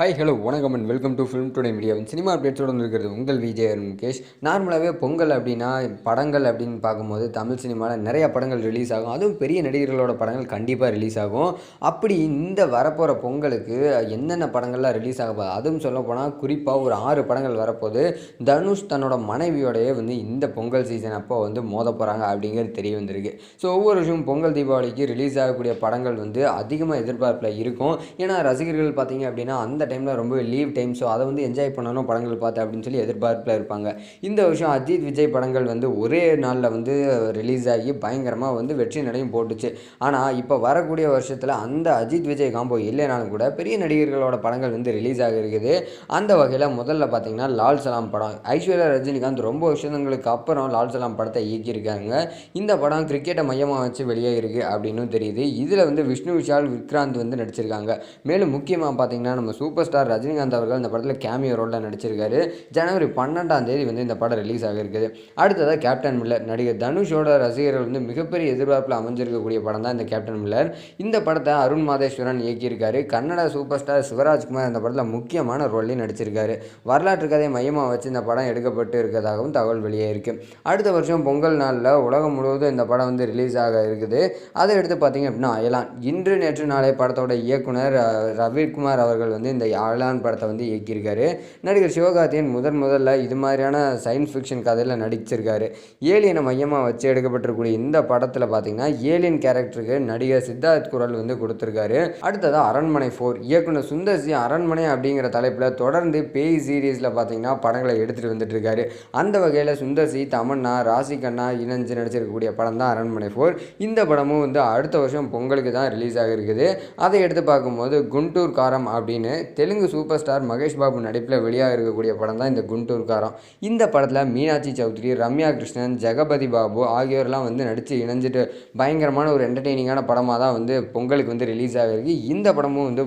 Hi hello வணக்கம் and welcome to film today மீடியாவின் cinema அப்டேட்ஸோடு இருக்கிறது உங்கள் விஜய் முகேஷ். நார்மலாகவே பொங்கல் அப்படின்னா படங்கள் அப்படின்னு பார்க்கும்போது தமிழ் சினிமாவில் நிறைய படங்கள் ரிலீஸ் ஆகும். அதுவும் பெரிய நடிகர்களோட படங்கள் கண்டிப்பாக ரிலீஸ் ஆகும். அப்படி இந்த வரப்போகிற பொங்கலுக்கு என்னென்ன படங்கள்லாம் ரிலீஸ் ஆக போகுது? அதுவும் சொல்ல போனால் குறிப்பாக ஒரு ஆறு படங்கள் வரப்போது தனுஷ் தன்னோட மனைவியோடையே வந்து இந்த பொங்கல் சீசன் அப்போ வந்து மோத போகிறாங்க அப்படிங்கிறது தெரிய வந்திருக்கு. ஸோ ஒவ்வொரு வருஷமும் பொங்கல் தீபாவளிக்கு ரிலீஸ் ஆகக்கூடிய படங்கள் வந்து அதிகமாக எதிர்பார்ப்பில் இருக்கும். ஏன்னா ரசிகர்கள் பார்த்தீங்க அப்படின்னா அந்த டைமில் ரொம்ப லீவ் டைம் ஸோ அதை வந்து என்ஜாய் பண்ணணும் படங்கள் பார்த்து அப்படின்னு சொல்லி எதிர்பார்ப்பில் இருப்பாங்க. இந்த வருஷம் அஜித் விஜய் படங்கள் வந்து ஒரே நாளில் வந்து ரிலீஸ் ஆகி பயங்கரமாக வந்து வெற்றி நடையும் போட்டுச்சு. ஆனால் இப்போ வரக்கூடிய வருஷத்தில் அந்த அஜித் விஜய் காம்போ இல்லைனாலும் கூட பெரிய நடிகர்களோட படங்கள் வந்து ரிலீஸ் ஆக இருக்குது. அந்த வகையில் முதல்ல பார்த்தீங்கன்னா லால் சலாம் படம். ஐஸ்வர்யா ரஜினிகாந்த் ரொம்ப வருஷங்களுக்கு அப்புறம் லால் சலாம் படத்தை இயக்கியிருக்காங்க. இந்த படம் கிரிக்கெட்டை மையமாக வச்சு வெளியே இருக்குது அப்படின்னு தெரியுது. இதில் வந்து விஷ்ணு விஷால் விக்ராந்த் வந்து நடிச்சிருக்காங்க. மேலும் முக்கியமாக பார்த்தீங்கன்னா நம்ம சூப்பர் சூப்பர் ஸ்டார் ரஜினிகாந்த் அவர்கள் இந்த படத்தில் கேமியோ ரோலில் நடிச்சிருக்காரு. ஜனவரி பன்னெண்டாம் தேதி வந்து இந்த படம் ரிலீஸ் ஆக இருக்குது அடுத்ததாக கேப்டன் மில்லர் நடிகர் தனுஷோட ரசிகர்கள் வந்து மிகப்பெரிய எதிர்பார்ப்பில் அமைஞ்சிருக்கக்கூடிய படம் தான் இந்த கேப்டன் மில்லர் இந்த படத்தை அருண் மாதேஸ்வரன் இயக்கியிருக்காரு. கன்னட சூப்பர் ஸ்டார் சிவராஜ்குமார் இந்த படத்தில் முக்கியமான ரோல்லையும் நடிச்சிருக்காரு. வரலாற்று கதையை மையமாக வச்சு இந்த படம் எடுக்கப்பட்டு இருக்கிறதாகவும் தகவல் வெளியே இருக்குது அடுத்த வருஷம் பொங்கல் நாளில் உலகம் முழுவதும் இந்த படம் வந்து ரிலீஸ் ஆக இருக்குது. அதை எடுத்து பார்த்தீங்க அப்படின்னா அயலான். இன்று நேற்று நாளை படத்தோட இயக்குனர் ரவிக்குமார் அவர்கள் வந்து இந்த யாழான் படத்தை வந்து இயக்கியிருக்காரு. நடிகர் சிவகார்த்தியன் முதன் முதல்ல இது மாதிரியான சயின்ஸ் ஃபிக்ஷன் கதையில் நடிச்சிருக்காரு. ஏலியனை மையமாக வச்சு எடுக்கப்பட்டிருக்கூடிய இந்த படத்தில் பார்த்தீங்கன்னா ஏலியன் கேரக்டருக்கு நடிகர் சித்தார்த் குரல் வந்து கொடுத்துருக்காரு. அடுத்ததாக அரண்மனை ஃபோர் இயக்குனர் சுந்தர் சி அரண்மனை அப்படிங்கிற தலைப்பில் தொடர்ந்து பேய் சீரீஸில் பார்த்தீங்கன்னா படங்களை எடுத்துகிட்டு வந்துட்டு இருக்காரு அந்த வகையில் சுந்தர் சி தமன்னா ராசி கண்ணா இணைஞ்சு நடிச்சிருக்கக்கூடிய படம் தான் அரண்மனை ஃபோர் இந்த படமும் வந்து அடுத்த வருஷம் பொங்கலுக்கு தான் ரிலீஸ் ஆகிருக்குது அதை எடுத்து பார்க்கும்போது குண்டூர் காரம் அப்படின்னு தெலுங்கு சூப்பர் ஸ்டார் மகேஷ் பாபு நடிப்பில் வெளியாக இருக்கக்கூடிய படம் தான் இந்த குண்டூர்காரம். இந்த படத்தில் மீனாட்சி சௌத்ரி ரம்யா கிருஷ்ணன் ஜெகபதி பாபு ஆகியோர்லாம் வந்து நடித்து இணைஞ்சிட்டு பயங்கரமான ஒரு என்டர்டெய்னிங்கான படமாக தான் வந்து பொங்கலுக்கு வந்து ரிலீஸ் ஆகிருக்கு இந்த படமும் வந்து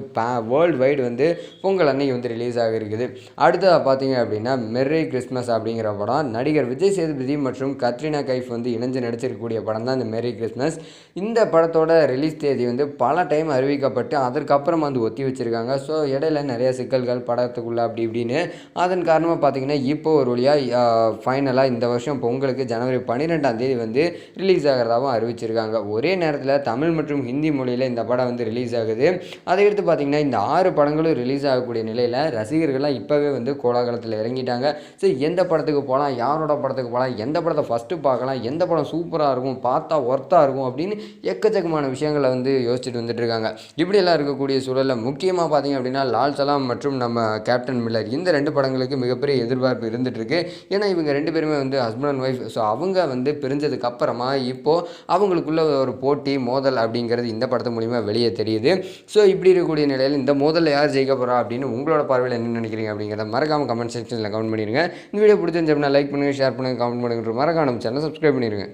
வேர்ல்டு வைடு வந்து பொங்கல் அன்னைக்கு வந்து ரிலீஸ் ஆகிருக்குது அடுத்ததாக பார்த்தீங்க அப்படின்னா மெர்ரி கிறிஸ்மஸ் அப்படிங்கிற படம். நடிகர் விஜய் சேதுபதி மற்றும் கத்ரினா கைஃப் வந்து இணைஞ்சு நடிச்சிருக்கக்கூடிய படம் தான் இந்த மெர்ரி கிறிஸ்மஸ் இந்த படத்தோட ரிலீஸ் தேதி வந்து பல டைம் அறிவிக்கப்பட்டு அதற்கப்புறம் வந்து ஒத்தி வச்சுருக்காங்க. ஸோ இடையில நிறைய சிக்கல்கள் படத்துக்குள்ள அப்படி இப்படின்னு. அதன் காரணமாக பார்த்தீங்கன்னா இப்போ ஒரு வழியாக ஃபைனலாக இந்த வருஷம் பொங்கலுக்கு ஜனவரி பன்னிரெண்டாம் தேதி வந்து ரிலீஸ் ஆகிறதாகவும் அறிவிச்சிருக்காங்க. ஒரே நேரத்தில் தமிழ் மற்றும் ஹிந்தி மொழியில் இந்த படம் வந்து ரிலீஸ் ஆகுது. அதை எடுத்து பார்த்தீங்கன்னா இந்த ஆறு படங்களும் ரிலீஸ் ஆகக்கூடிய நிலையில் ரசிகர்கள்லாம் இப்போவே வந்து கோலாகலத்தில் இறங்கிட்டாங்க. ஸோ எந்த படத்துக்கு போகலாம் யாரோட படத்துக்கு போகலாம் எந்த படத்தை ஃபஸ்ட்டு பார்க்கலாம்? எந்த படம் சூப்பராக இருக்கும்? பார்த்தா ஒர்த்தாக இருக்கும்? அப்படின்னு எக்கச்சக்கமான விஷயங்களை வந்து யோசிச்சுட்டு வந்துட்டு இருக்காங்க. இப்படியெல்லாம் இருக்கக்கூடிய சூழலில் முக்கியமாக பார்த்தீங்க அப்படின்னா லால் சலாம் மற்றும் நம்ம கேப்டன் மில்லர் இந்த ரெண்டு படங்களுக்கு மிகப்பெரிய எதிர்பார்ப்பு இருந்துகிட்ருக்கு ஏன்னா இவங்க ரெண்டு பேருமே வந்து ஹஸ்பண்ட் அண்ட் ஒய்ஃப் ஸோ அவங்க வந்து பிரிஞ்சதுக்கு அப்புறமா இப்போது அவங்களுக்குள்ள ஒரு போட்டி மோதல் அப்படிங்கிறது இந்த படத்து மூலிமா வெளியே தெரியுது. ஸோ இப்படி இருக்கக்கூடிய நிலையில் இந்த மோதலில் யார் ஜெயிக்க போகிறா அப்படின்னு உங்களோட பார்வையில் என்ன நினைக்கிறீங்க அப்படிங்கிறத மறக்காம கமெண்ட் செக்ஷனில் கமெண்ட் பண்ணிடுங்க. இந்த வீடியோ பிடிச்சிருந்துச்சு அப்படின்னா லைக் பண்ணுங்கள் ஷேர் பண்ணுங்கள் கமெண்ட் பண்ணுங்கிற மறக்காம சேனல் சப்ஸ்கிரைப் பண்ணிடுங்க.